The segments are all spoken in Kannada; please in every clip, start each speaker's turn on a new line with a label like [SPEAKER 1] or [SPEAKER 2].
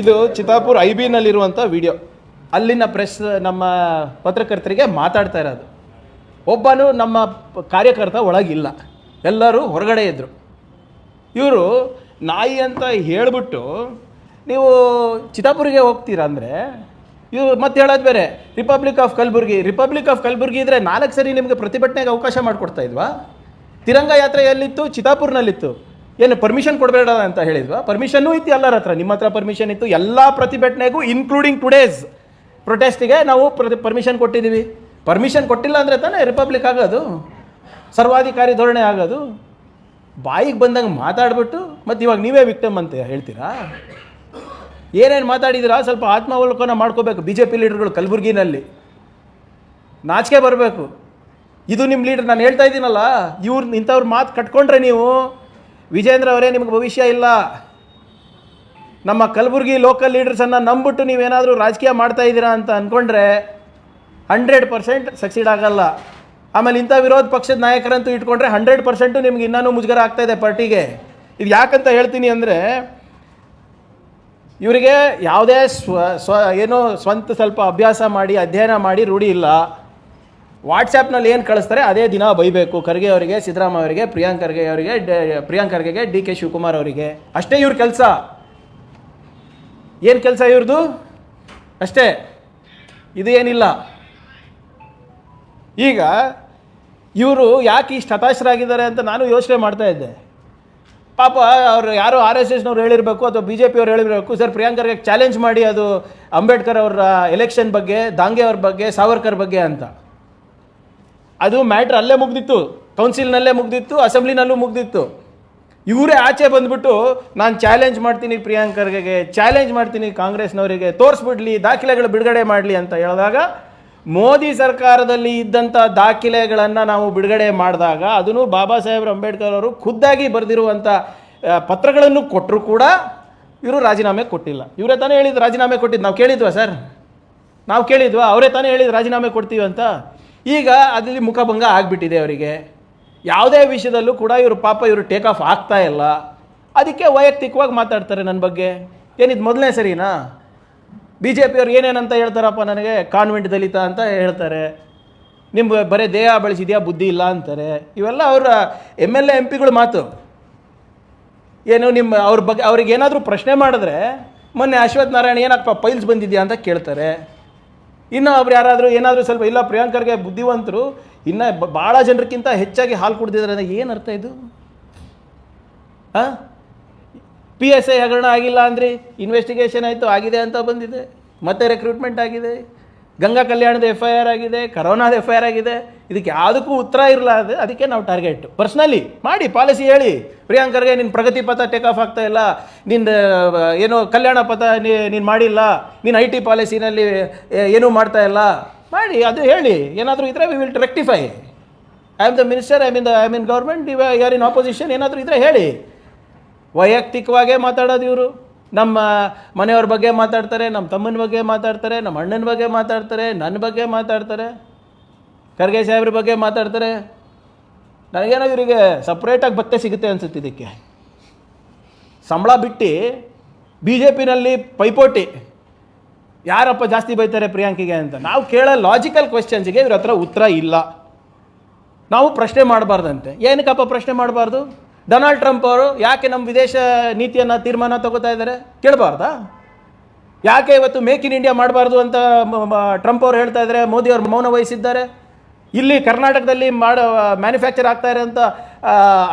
[SPEAKER 1] ಇದು ಚಿತಾಪುರ್ ಐ ಬಿನಲ್ಲಿರುವಂಥ ವಿಡಿಯೋ ಅಲ್ಲಿನ ಪ್ರೆಸ್ ನಮ್ಮ ಪತ್ರಕರ್ತರಿಗೆ ಮಾತಾಡ್ತಾ ಇರೋದು. ಒಬ್ಬನು ನಮ್ಮ ಕಾರ್ಯಕರ್ತ ಒಳಗಿಲ್ಲ. ಎಲ್ಲರೂ ಹೊರಗಡೆ ಇದ್ದರು ಇವರು ನಾಯಿ ಅಂತ ಹೇಳಿಬಿಟ್ಟು, ನೀವು ಚಿತಾಪುರಿಗೆ ಹೋಗ್ತೀರಾ ಅಂದರೆ? ಇವರು ಮತ್ತೆ ಹೇಳೋದು ಬೇರೆ republic of Kalaburagi republic of Kalaburagi ಇದ್ದರೆ ನಾಲ್ಕು ಸರಿ ನಿಮಗೆ ಪ್ರತಿಭಟನೆಗೆ ಅವಕಾಶ ಮಾಡಿಕೊಡ್ತಾ ಇದ್ವಾ? ತಿರಂಗ ಯಾತ್ರೆ ಎಲ್ಲಿತ್ತು? ಚಿತ್ತಾಪುರ್ನಲ್ಲಿತ್ತು. ಏನು ಪರ್ಮಿಷನ್ ಕೊಡಬೇಡ ಅಂತ ಹೇಳಿದ್ವಾ? ಪರ್ಮಿಷನ್ನೂ ಇತ್ತು ಎಲ್ಲರ ಹತ್ರ. ನಿಮ್ಮ ಹತ್ರ ಪರ್ಮಿಷನ್ ಇತ್ತು. ಎಲ್ಲ ಪ್ರತಿಭಟನೆಗೂ ಇನ್ಕ್ಲೂಡಿಂಗ್ ಟುಡೇಸ್ ಪ್ರೊಟೆಸ್ಟಿಗೆ ನಾವು ಪ್ರತಿ ಪರ್ಮಿಷನ್ ಕೊಟ್ಟಿದ್ದೀವಿ. ಪರ್ಮಿಷನ್ ಕೊಟ್ಟಿಲ್ಲ ಅಂದರೆ ತಾನೇ ರಿಪಬ್ಲಿಕ್ ಆಗೋದು? ಸರ್ವಾಧಿಕಾರಿ ಧೋರಣೆ ಆಗೋದು? ಬಾಯಿಗೆ ಬಂದಂಗೆ ಮಾತಾಡ್ಬಿಟ್ಟು, ಮತ್ತು ಇವಾಗ ನೀವೇ ವಿಕ್ಟಮ್ ಅಂತ ಹೇಳ್ತೀರಾ? ಏನೇನು ಮಾತಾಡಿದ್ದೀರಾ ಸ್ವಲ್ಪ ಆತ್ಮಾವಲೋಕನ ಮಾಡ್ಕೋಬೇಕು. ಬಿ ಜೆ ಪಿ ಲೀಡರ್ಗಳು ಕಲಬುರ್ಗಿನಲ್ಲಿ. ನಾಚಿಕೆ ಬರಬೇಕು. ಇದು ನಿಮ್ಮ ಲೀಡರ್ ನಾನು ಹೇಳ್ತಾ ಇದ್ದೀನಲ್ಲ, ಇವ್ರು ಇಂಥವ್ರ ಮಾತು ಕಟ್ಕೊಂಡ್ರೆ ನೀವು ವಿಜೇಂದ್ರ ಅವರೇ, ನಿಮಗೆ ಭವಿಷ್ಯ ಇಲ್ಲ. ನಮ್ಮ ಕಲಬುರಗಿ ಲೋಕಲ್ ಲೀಡರ್ಸನ್ನು ನಂಬಿಟ್ಟು ನೀವೇನಾದರೂ ರಾಜಕೀಯ ಮಾಡ್ತಾ ಇದ್ದೀರಾ ಅಂತ ಅಂದ್ಕೊಂಡ್ರೆ ಹಂಡ್ರೆಡ್ ಪರ್ಸೆಂಟ್ ಸಕ್ಸೀಡ್ ಆಗಲ್ಲ. ಆಮೇಲೆ ಇಂಥ ವಿರೋಧ ಪಕ್ಷದ ನಾಯಕರಂತೂ ಇಟ್ಕೊಂಡ್ರೆ ಹಂಡ್ರೆಡ್ ಪರ್ಸೆಂಟು ನಿಮ್ಗೆ ಇನ್ನೂ ಮುಜುಗರ ಆಗ್ತಾ ಇದೆ ಪಾರ್ಟಿಗೆ. ಇದು ಯಾಕಂತ ಹೇಳ್ತೀನಿ ಅಂದರೆ, ಇವರಿಗೆ ಯಾವುದೇ ಸ್ವ ಸ್ವ ಏನೋ ಸ್ವಂತ ಸ್ವಲ್ಪ ಅಭ್ಯಾಸ ಮಾಡಿ, ಅಧ್ಯಯನ ಮಾಡಿ ರೂಢಿ ಇಲ್ಲ. ವಾಟ್ಸಪ್ನಲ್ಲಿ ಏನು ಕಳಿಸ್ತಾರೆ, ಅದೇ ದಿನ ಬೈಬೇಕು. ಖರ್ಗೆ ಅವರಿಗೆ, ಸಿದ್ದರಾಮಯ್ಯ ಅವರಿಗೆ, ಪ್ರಿಯಾಂಕ್ ಖರ್ಗೆ ಅವರಿಗೆ ಪ್ರಿಯಾಂಕ್ ಖರ್ಗೆಗೆ, ಡಿ ಕೆ ಶಿವಕುಮಾರ್ ಅವರಿಗೆ. ಅಷ್ಟೇ ಇವ್ರ ಕೆಲಸ. ಏನು ಕೆಲಸ ಇವ್ರದ್ದು ಅಷ್ಟೇ. ಇದು ಏನಿಲ್ಲ. ಈಗ ಇವರು ಯಾಕೆ ಇಷ್ಟು ಹತಾಶರಾಗಿದ್ದಾರೆ ಅಂತ ನಾನು ಯೋಚನೆ ಮಾಡ್ತಾ ಇದ್ದೆ. ಪಾಪ ಅವರು ಯಾರು ಆರ್ ಎಸ್ ಎಸ್ನವ್ರು ಹೇಳಿರಬೇಕು ಅಥವಾ ಬಿ ಜೆ ಪಿಯವ್ರು ಹೇಳಿರಬೇಕು, ಸರ್ ಪ್ರಿಯಾಂಕರ್ಗೆ ಚಾಲೆಂಜ್ ಮಾಡಿ ಅದು ಅಂಬೇಡ್ಕರ್ ಅವರ ಎಲೆಕ್ಷನ್ ಬಗ್ಗೆ, ದಾಂಗೆ ಅವ್ರ ಬಗ್ಗೆ, ಸಾವರ್ಕರ್ ಬಗ್ಗೆ ಅಂತ. ಅದು ಮ್ಯಾಟ್ರ್ ಅಲ್ಲೇ ಮುಗ್ದಿತ್ತು, ಕೌನ್ಸಿಲ್ನಲ್ಲೇ ಮುಗ್ದಿತ್ತು, ಅಸೆಂಬ್ಲಿನಲ್ಲೂ ಮುಗ್ದಿತ್ತು. ಇವರೇ ಆಚೆ ಬಂದ್ಬಿಟ್ಟು, ನಾನು ಚಾಲೆಂಜ್ ಮಾಡ್ತೀನಿ ಪ್ರಿಯಾಂಕರ್ಗೆ ಚಾಲೆಂಜ್ ಮಾಡ್ತೀನಿ ಕಾಂಗ್ರೆಸ್ನವರಿಗೆ, ತೋರಿಸ್ಬಿಡ್ಲಿ, ದಾಖಲೆಗಳು ಬಿಡುಗಡೆ ಮಾಡಲಿ ಅಂತ ಹೇಳಿದಾಗ, ಮೋದಿ ಸರ್ಕಾರದಲ್ಲಿ ಇದ್ದಂಥ ದಾಖಲೆಗಳನ್ನು ನಾವು ಬಿಡುಗಡೆ ಮಾಡಿದಾಗ, ಅದನ್ನು ಬಾಬಾ ಸಾಹೇಬ್ ಅಂಬೇಡ್ಕರ್ ಅವರು ಖುದ್ದಾಗಿ ಬರೆದಿರುವಂಥ ಪತ್ರಗಳನ್ನು ಕೊಟ್ಟರು ಕೂಡ ಇವರು ರಾಜೀನಾಮೆ ಕೊಟ್ಟಿಲ್ಲ. ಇವರೇ ತಾನೇ ಹೇಳಿದ್ದು ರಾಜೀನಾಮೆ ಕೊಟ್ಟಿದ್ದು. ನಾವು ಕೇಳಿದ್ವಾ ಸರ್? ನಾವು ಕೇಳಿದ್ವಾ? ಅವರೇ ತಾನೇ ಹೇಳಿದ್ದು ರಾಜೀನಾಮೆ ಕೊಡ್ತೀವಿ ಅಂತ? ಈಗ ಅದರಲ್ಲಿ ಮುಖಭಂಗ ಆಗಿಬಿಟ್ಟಿದೆ ಅವರಿಗೆ. ಯಾವುದೇ ವಿಷಯದಲ್ಲೂ ಕೂಡ ಇವರು ಪಾಪ ಇವರು ಟೇಕ್ ಆಫ್ ಆಗ್ತಾ ಇಲ್ಲ. ಅದಕ್ಕೆ ವೈಯಕ್ತಿಕವಾಗಿ ಮಾತಾಡ್ತಾರೆ ನನ್ನ ಬಗ್ಗೆ. ಏನಿದು ಮೊದಲನೇ ಸರಿನಾ? ಬಿ ಜೆ ಪಿಯವ್ರು ಏನೇನಂತ ಹೇಳ್ತಾರಪ್ಪ ನನಗೆ? ಕಾನ್ವೆಂಟ್ ದಲಿತ ಅಂತ ಹೇಳ್ತಾರೆ. ನಿಮ್ಮ ಬರೀ ದೇಹ ಬೆಳೆಸಿದೆಯಾ, ಬುದ್ಧಿ ಇಲ್ಲ ಅಂತಾರೆ. ಇವೆಲ್ಲ ಅವರ ಎಂ ಎಲ್ ಎ ಎಂ ಪಿಗಳು ಮಾತು. ಏನು ನಿಮ್ಮ ಅವ್ರ ಬಗ್ಗೆ ಅವ್ರಿಗೆ ಏನಾದರೂ ಪ್ರಶ್ನೆ ಮಾಡಿದ್ರೆ, ಮೊನ್ನೆ ಅಶ್ವಥ್ ನಾರಾಯಣ ಏನಪ್ಪ ಪೈಲ್ಸ್ ಬಂದಿದ್ಯಾ ಅಂತ ಕೇಳ್ತಾರೆ. ಇನ್ನು ಅವ್ರು ಯಾರಾದರೂ ಏನಾದರೂ ಸ್ವಲ್ಪ, ಇಲ್ಲ ಪ್ರಿಯಾಂಕರ್ಗೆ ಬುದ್ಧಿವಂತರು, ಇನ್ನು ಭಾಳ ಜನರಿಗಿಂತ ಹೆಚ್ಚಾಗಿ ಹಾಲು ಕುಡ್ದಿದ್ದಾರೆ ಏನು ಅರ್ಥ ಇದು? ಹಾಂ ಪಿ ಎಸ್ ಐ ಹಗರಣ ಆಗಿಲ್ಲ ಅಂದ್ರಿ ಇನ್ವೆಸ್ಟಿಗೇಷನ್ ಆಯಿತು, ಆಗಿದೆ ಅಂತ ಬಂದಿದೆ. ಮತ್ತೆ ರೆಕ್ರೂಟ್ಮೆಂಟ್ ಆಗಿದೆ. ಗಂಗಾ ಕಲ್ಯಾಣದ ಎಫ್ ಐ ಆರ್ ಆಗಿದೆ ಕರೋನಾದ ಎಫ್ ಐ ಆರ್ ಆಗಿದೆ. ಇದಕ್ಕೆ ಯಾವುದಕ್ಕೂ ಉತ್ತರ ಇರಲ್ಲ ಅದು. ಅದಕ್ಕೆ ನಾವು ಟಾರ್ಗೆಟ್ ಪರ್ಸ್ನಲಿ ಮಾಡಿ ಪಾಲಿಸಿ ಹೇಳಿ. ಪ್ರಿಯಾಂಕರ್ಗೆ ನಿನ್ನ ಪ್ರಗತಿ ಪಥ ಟೇಕ್ ಆಫ್ ಆಗ್ತಾ ಇಲ್ಲ. ನಿನ್ನ ಏನು ಕಲ್ಯಾಣ ಪಥ ನೀನು ಮಾಡಿಲ್ಲ. ನೀನು ಐ ಟಿ ಪಾಲಿಸಿನಲ್ಲಿ ಏನೂ ಮಾಡ್ತಾ ಇಲ್ಲ. ಮಾಡಿ, ಅದು ಹೇಳಿ. ಏನಾದರೂ ಇದ್ರೆ we will rectify I am the minister I mean the I mean government ಇವ ಯಾರ್ ಇನ್ ಆಪೋಸಿಷನ್ ಏನಾದರೂ ಇದ್ದರೆ ಹೇಳಿ. ವೈಯಕ್ತಿಕವಾಗೇ ಮಾತಾಡೋದು ಇವರು. ನಮ್ಮ ಮನೆಯವ್ರ ಬಗ್ಗೆ ಮಾತಾಡ್ತಾರೆ, ನಮ್ಮ ತಮ್ಮನ ಬಗ್ಗೆ ಮಾತಾಡ್ತಾರೆ, ನಮ್ಮ ಅಣ್ಣನ ಬಗ್ಗೆ ಮಾತಾಡ್ತಾರೆ, ನನ್ನ ಬಗ್ಗೆ ಮಾತಾಡ್ತಾರೆ. ಖರ್ಗೆ ಸಾಹೇಬ್ರ ಬಗ್ಗೆ ಮಾತಾಡ್ತಾರೆ. ನನಗೇನೋ ಇವರಿಗೆ ಸಪ್ರೇಟಾಗಿ ಭತ್ತೆ ಸಿಗುತ್ತೆ ಅನಿಸುತ್ತೆ ಇದಕ್ಕೆ. ಸಂಬಳ ಬಿಟ್ಟು ಬಿ ಜೆ ಪಿನಲ್ಲಿ ಪೈಪೋಟಿ. ಯಾರಪ್ಪ ಜಾಸ್ತಿ ಬೈತಾರೆ ಪ್ರಿಯಾಂಕಿಗೆ ಅಂತ? ನಾವು ಕೇಳೋ ಲಾಜಿಕಲ್ ಕ್ವೆಶನ್ಸ್ಗೆ ಇವ್ರ ಹತ್ರ ಉತ್ತರ ಇಲ್ಲ. ನಾವು ಪ್ರಶ್ನೆ ಮಾಡಬಾರ್ದಂತೆ. ಏನಕ್ಕಪ್ಪ ಪ್ರಶ್ನೆ ಮಾಡಬಾರ್ದು? ಡೊನಾಲ್ಡ್ ಟ್ರಂಪ್ ಅವರು ಯಾಕೆ ನಮ್ಮ ವಿದೇಶ ನೀತಿಯನ್ನು ತೀರ್ಮಾನ ತಗೋತಾ ಇದ್ದಾರೆ? ಕೇಳಬಾರ್ದಾ? ಯಾಕೆ ಇವತ್ತು ಮೇಕ್ ಇನ್ ಇಂಡಿಯಾ ಮಾಡಬಾರ್ದು ಅಂತ ಟ್ರಂಪ್ ಅವರು ಹೇಳ್ತಾ ಇದ್ದಾರೆ, ಮೋದಿ ಅವರು ಮೌನ ವಹಿಸಿದ್ದಾರೆ? ಇಲ್ಲಿ ಕರ್ನಾಟಕದಲ್ಲಿ ಮಾಡೋ ಮ್ಯಾನುಫ್ಯಾಕ್ಚರ್ ಆಗ್ತಾ ಇರೋಂಥ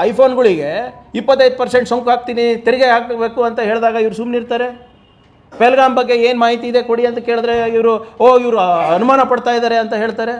[SPEAKER 1] ಐಫೋನ್ಗಳಿಗೆ ಇಪ್ಪತ್ತೈದು ಪರ್ಸೆಂಟ್ ಸೋಂಕು ಹಾಕ್ತೀನಿ, ತೆರಿಗೆ ಹಾಕಬೇಕು ಅಂತ ಹೇಳಿದಾಗ ಇವ್ರು ಸುಮ್ಮನಿರ್ತಾರೆ ಪೆಲ್ಗಾಮ್ ಬಗ್ಗೆ ಏನು ಮಾಹಿತಿ ಇದೆ ಕೊಡಿ ಅಂತ ಕೇಳಿದ್ರೆ ಇವರು, ಓ, ಇವರು ಅನುಮಾನ ಪಡ್ತಾ ಇದ್ದಾರೆ ಅಂತ ಹೇಳ್ತಾರೆ?